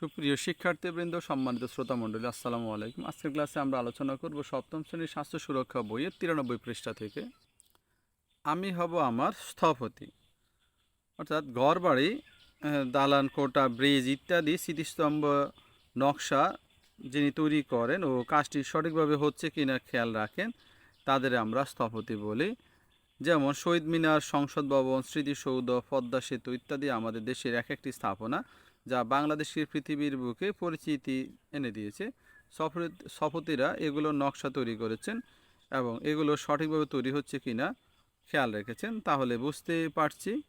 সুপ্রিয় শিক্ষার্থীবৃন্দ, সম্মানিত শ্রোতা মণ্ডলী আসসালামু আলাইকুম। আজকের ক্লাসে আমরা আলোচনা করব সপ্তম শ্রেণির স্বাস্থ্য সুরক্ষা বইয়ের তিরানব্বই পৃষ্ঠা থেকে। আমি হব আমার স্থপতি। অর্থাৎ ঘর বাড়ি দালান, কোটা, ব্রিজ ইত্যাদি স্মৃতিস্তম্ভ, নকশা যিনি তৈরি করেন ও কাজটি সঠিকভাবে হচ্ছে কি না খেয়াল রাখেন, তাদের আমরা স্থপতি বলি। যেমন শহীদ মিনার, সংসদ ভবন, স্মৃতিসৌধ, পদ্মা সেতু ইত্যাদি আমাদের দেশের এক একটি স্থাপনা। যা বাংলাদেশের পৃথিবীর বুকে পরিচিতি এনে দিয়েছে। সফর- স্থপতিরা এগুলোর নকশা তৈরি করেছেন এবং এগুলো সঠিকভাবে তৈরি হচ্ছে কি না খেয়াল রেখেছেন। তাহলে বুঝতে পারছি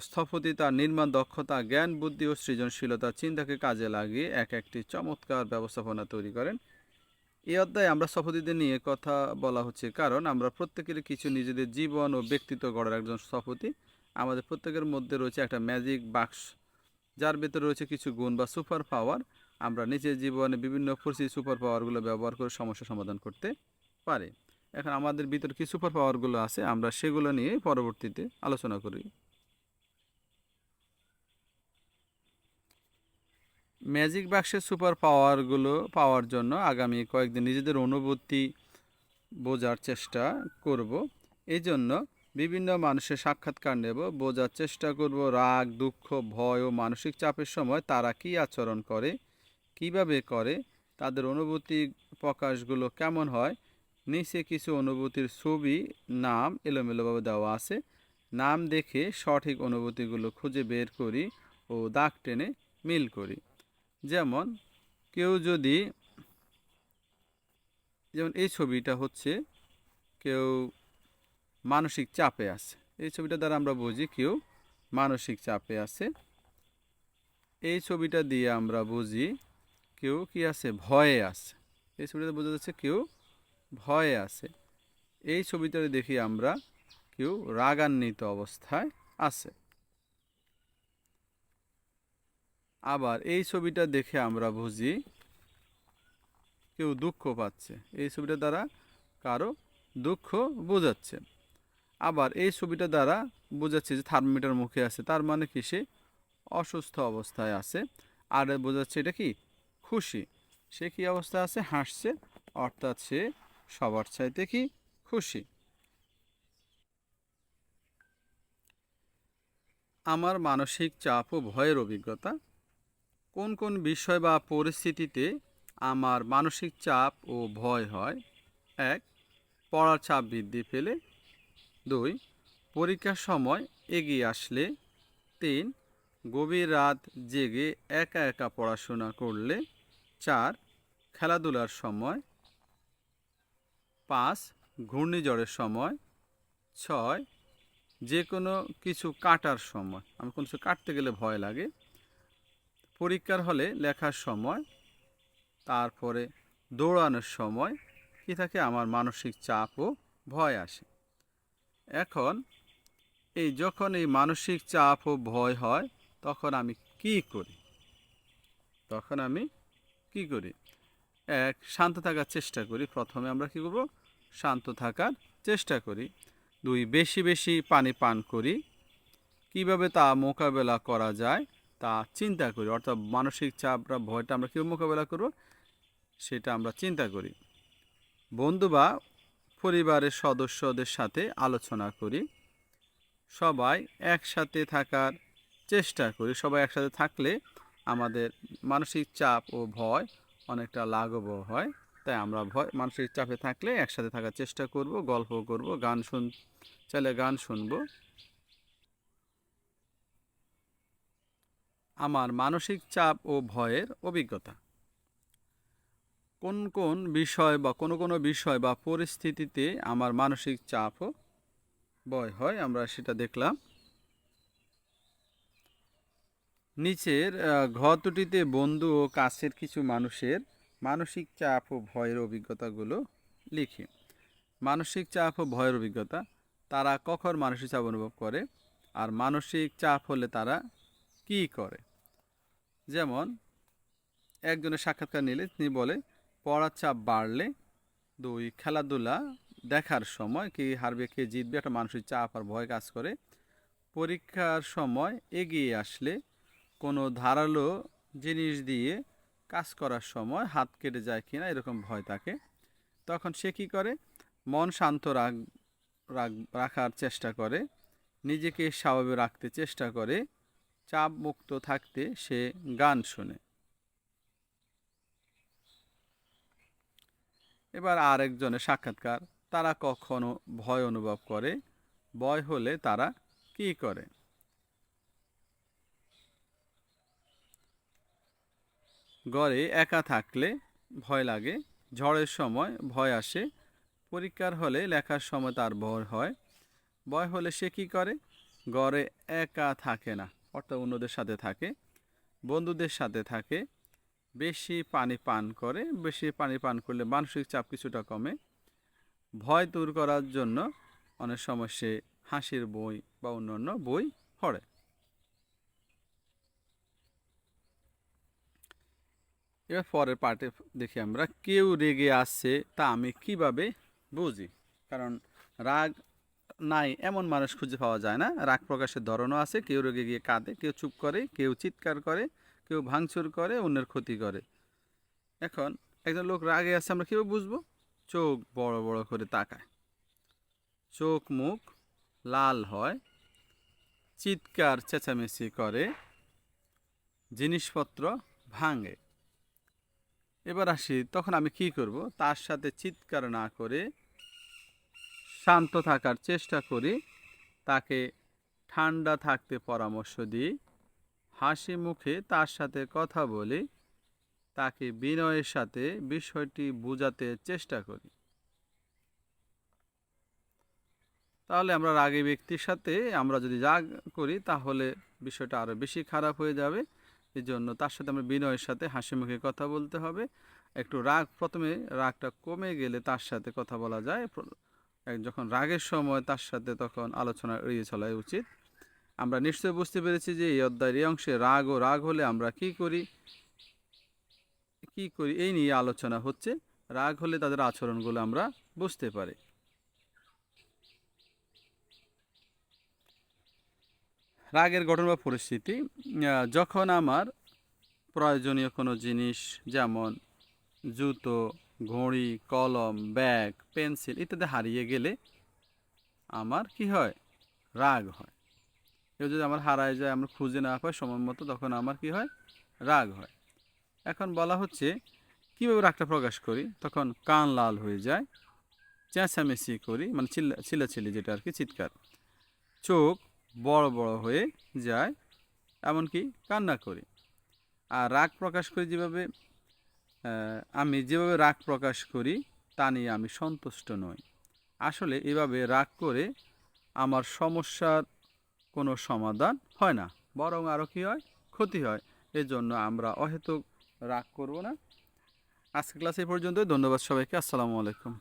স্থপতি তার নির্মাণ দক্ষতা, জ্ঞান, বুদ্ধি ও সৃজনশীলতা চিন্তাকে কাজে লাগিয়ে এক একটি চমৎকার ব্যবস্থাপনা তৈরি করেন। এই অধ্যায়ে আমরা স্থপতিদের নিয়ে কথা বলা হচ্ছে কারণ আমরা প্রত্যেকের কিছু নিজেদের জীবন ও ব্যক্তিত্ব গড়ার একজন স্থপতি। আমাদের প্রত্যেকের মধ্যে রয়েছে একটা ম্যাজিক বাক্স যার ভেতরে রয়েছে কিছু গুণ বা সুপার পাওয়ার, আমরা নিজের জীবনে বিভিন্ন পরিস্থিতি সুপার পাওয়ারগুলো ব্যবহার করে সমস্যা সমাধান করতে পারি। এখন আমাদের ভিতরে কি সুপার পাওয়ারগুলো আছে, আমরা সেগুলো নিয়ে পরবর্তীতে আলোচনা করি। ম্যাজিক বাক্সের সুপার পাওয়ারগুলো পাওয়ার জন্য আগামী কয়েকদিন নিজেদের অনুভূতি বোঝার চেষ্টা করব। এই জন্য বিভিন্ন মানুষের সাক্ষাৎকার নেব, বোঝার চেষ্টা করব রাগ, দুঃখ, ভয় ও মানসিক চাপের সময় তারা কী আচরণ করে, কীভাবে করে, তাদের অনুভূতি প্রকাশগুলো কেমন হয়, নিচে কিছু অনুভূতির ছবি, নাম এলোমেলোভাবে দেওয়া আছে, নাম দেখে সঠিক অনুভূতিগুলো খুঁজে বের করি ও দাগ টেনে মিল করি। যেমন, কেউ যদি, যেমন এই ছবিটা হচ্ছে, কেউ মানসিক চাপে আছে। এই ছবিটা দ্বারা আমরা বুঝি কেউ মানসিক চাপে আছে। এই ছবিটা দিয়ে আমরা বুঝি কেউ কি আছে? ভয়ে আছে। এই ছবিটাতে বোঝা যাচ্ছে কেউ ভয়ে আছে। এই ছবিটা দেখি আমরা কেউ রাগান্বিত অবস্থায় আছে। আবার এই ছবিটা দেখে আমরা বুঝি কেউ দুঃখ পাচ্ছে। এই ছবিটা দ্বারা কারও দুঃখ বোঝাচ্ছে। আবার এই ছবিটা দ্বারা বোঝাচ্ছে যে থার্মোমিটার মুখে আছে, তার মানে কি সে অসুস্থ অবস্থায় আছে। আর বোঝাচ্ছে এটা কি? খুশি। সে কি অবস্থায় আছে? হাসছে, অর্থাৎ সে সবার চাইতে কি? খুশি। আমার মানসিক চাপ ও ভয়ের অভিজ্ঞতা। কোন কোন বিষয় বা পরিস্থিতিতে আমার মানসিক চাপ ও ভয় হয়? এক, পড়ার চাপ বৃদ্ধি পেলে। দুই, পরীক্ষার সময় এগিয়ে আসলে। তিন, গভীর রাত জেগে একা একা পড়াশোনা করলে। চার, খেলাধুলার সময়। পাঁচ, ঘূর্ণিঝড়ের সময়। ছয় যে কোনো কিছু কাটার সময়। আমি কোনো কিছু কাটতে গেলে ভয় লাগে। পরীক্ষার হলে লেখার সময়। তারপরে দৌড়ানোর সময়। কি থাকে? আমার মানসিক চাপ ও ভয় আসে। এখন এই যখন এই মানসিক চাপ ও ভয় হয়, তখন আমি কি করি? তখন আমি কি করি? এক, শান্ত থাকার চেষ্টা করি। প্রথমে আমরা কি করব? শান্ত থাকার চেষ্টা করি। দুই, বেশি বেশি পানি পান করি। কীভাবে তা মোকাবেলা করা যায়, তা চিন্তা করি। অর্থাৎ মানসিক চাপ ভয়টা আমরা কীভাবে মোকাবেলা করব, সেটা আমরা চিন্তা করি। বন্ধু বা পরিবারের সদস্যদের সাথে আলোচনা করি। সবাই একসাথে থাকার চেষ্টা করি। সবাই একসাথে থাকলে আমাদের মানসিক চাপ ও ভয় অনেকটা লাঘব হয়। তাই আমরা ভয়, মানসিক চাপে থাকলে একসাথে থাকার চেষ্টা করব, গল্প করব, গান শুন, চাইলে গান শুনব। আমার মানসিক চাপ ও ভয়ের অভিজ্ঞতা। কোন কোন বিষয় বা কোনো কোনো বিষয় বা পরিস্থিতিতে আমার মানসিক চাপ বয় হয়, আমরা সেটা দেখলাম। নিচের ঘর দুটিতে বন্ধু ও কাছের কিছু মানুষের মানসিক চাপ ও ভয়ের অভিজ্ঞতাগুলো লিখি। মানসিক চাপ ও ভয়ের অভিজ্ঞতা, তারা কখন মানসিক চাপ অনুভব করে আর মানসিক চাপ হলে তারা কী করে? যেমন, একজনের সাক্ষাৎকার নিলে তিনি বলে পড়ার চাপ বাড়লে দুই খেলাধুলা দেখার সময় কি হারবে, কে জিতবে, একটা মানসিক চাপ আর ভয় কাজ করে। পরীক্ষার সময় এগিয়ে আসলে কোনো ধারালো জিনিস দিয়ে কাজ করার সময় হাত কেটে যায় কিনা এরকম ভয় থাকে। তখন সে কি করে? মন শান্ত রাখ, রাখ- রাখার চেষ্টা করে। নিজেকে স্বাভাবিক রাখতে চেষ্টা করে। চাপ মুক্ত থাকতে সে গান শোনে। এবার আরেকজনের সাক্ষাৎকার। তারা কখনো ভয় অনুভব করে, ভয় হলে তারা কি করে? ঘরে একা থাকলে ভয় লাগে, ঝড়ের সময় ভয় আসে, পরীক্ষার হলে লেখার সময় তার ভয় হয়। ভয় হলে সে কি করে? ঘরে একা থাকে না, অর্থাৎ অন্যদের সাথে থাকে, বন্ধুদের সাথে থাকে বেশি পানি পান করে, বেশি পানি পান করলে মানসিক চাপ কিছুটা কমে। ভয় দূর করার জন্য অনেক সময় সে হাসির বই বা অন্যান্য বই পড়ে। এবার পরের পার্টে দেখি আমরা, কেউ রেগে আসছে তা আমি কীভাবে বুঝি? কারণ রাগ নাই, এমন মানুষ খুঁজে পাওয়া যায় না। রাগ প্রকাশের ধরনও আছে, কেউ রেগে গিয়ে কাঁদে, কেউ চুপ করে, কেউ চিৎকার করে কেউ ভাঙচুর করে, অন্যের ক্ষতি করে। এখন একজন লোক রাগে আছে, আমরা কীভাবে বুঝব? চোখ বড় বড় করে তাকায়। চোখ মুখ লাল হয়, চিৎকার চেঁচামেচি করে, জিনিসপত্র ভাঙে। এবার আসি, তখন আমি কি করব? তার সাথে চিৎকার না করে, শান্ত থাকার চেষ্টা করি, তাকে ঠান্ডা থাকতে পরামর্শ দিই। হাসি মুখে তার সাথে কথা বলি, তাকে বিনয়ের সাথে বিষয়টি বোঝাতে চেষ্টা করি। তাহলে আমরা রাগী ব্যক্তির সাথে আমরা যদি রাগ করি, তাহলে বিষয়টা আরও বেশি খারাপ হয়ে যাবে। এই জন্য তার সাথে আমরা বিনয়ের সাথে হাসি মুখে কথা বলতে হবে। একটু রাগ, প্রথমে রাগটা কমে গেলে তার সাথে কথা বলা যায়। যখন রাগের সময় তার সাথে তখন আলোচনা এড়িয়ে চলাই উচিত। আমরা নিশ্চয়ই বুঝতে পেরেছি যে এই অধ্যায়ের এই অংশে রাগ ও রাগ হলে আমরা কি করি? কি করি? এই নিয়ে আলোচনা হচ্ছে। রাগ হলে তাদের আচরণগুলো আমরা বুঝতে পারি। রাগের গঠন বা পরিস্থিতি যখন আমার প্রয়োজনীয় কোনো জিনিস যেমন জুতো, ঘড়ি, কলম, ব্যাগ, পেন্সিল ইত্যাদি হারিয়ে গেলে আমার কি হয়? রাগ হয়। কেউ যদি আমার হারায় যায়, আমরা খুঁজে না পাই সময় মতো, তখন আমার কি হয়? রাগ হয়। এখন বলা হচ্ছে, কীভাবে রাগটা প্রকাশ করি? তখন কান লাল হয়ে যায়, চেঁচামেচি করি মানে চিল্লা, চিল্লাচিল্লি যেটা আর কি, চিৎকার। চোখ বড় বড় হয়ে যায়, এমনকি কান্না করি। আর রাগ প্রকাশ করি যেভাবে আমি যেভাবে রাগ প্রকাশ করি, তা নিয়ে আমি সন্তুষ্ট নই। আসলে এভাবে রাগ করে আমার সমস্যার কোনো সমাধান হয় না, বরং আরও কী হয়? ক্ষতি হয়। এজন্য আমরা অহেতুক রাগ করব না। আজকে ক্লাস এই পর্যন্তই। ধন্যবাদ সবাইকে। আসসালামু আলাইকুম।